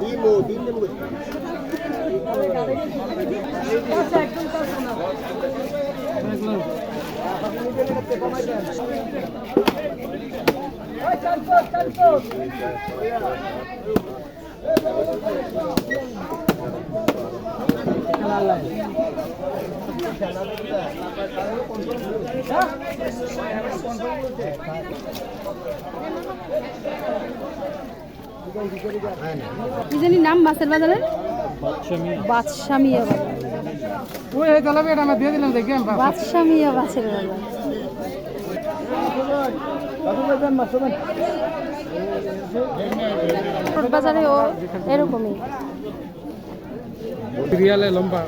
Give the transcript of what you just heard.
দিমো দিন নম্বর আচ্ছা একদম তো শোনা একদম ওই চল চল চল কি জানি নাম মাছের বাজারের? বাদশামিয়া। ওই এই তাহলে এটা আমরা দিয়ে দিলাম দেখি আমি বাদশামিয়া মাছের বাজার। বাজারে ও এরকমই। সিরিয়ালে লম্বা।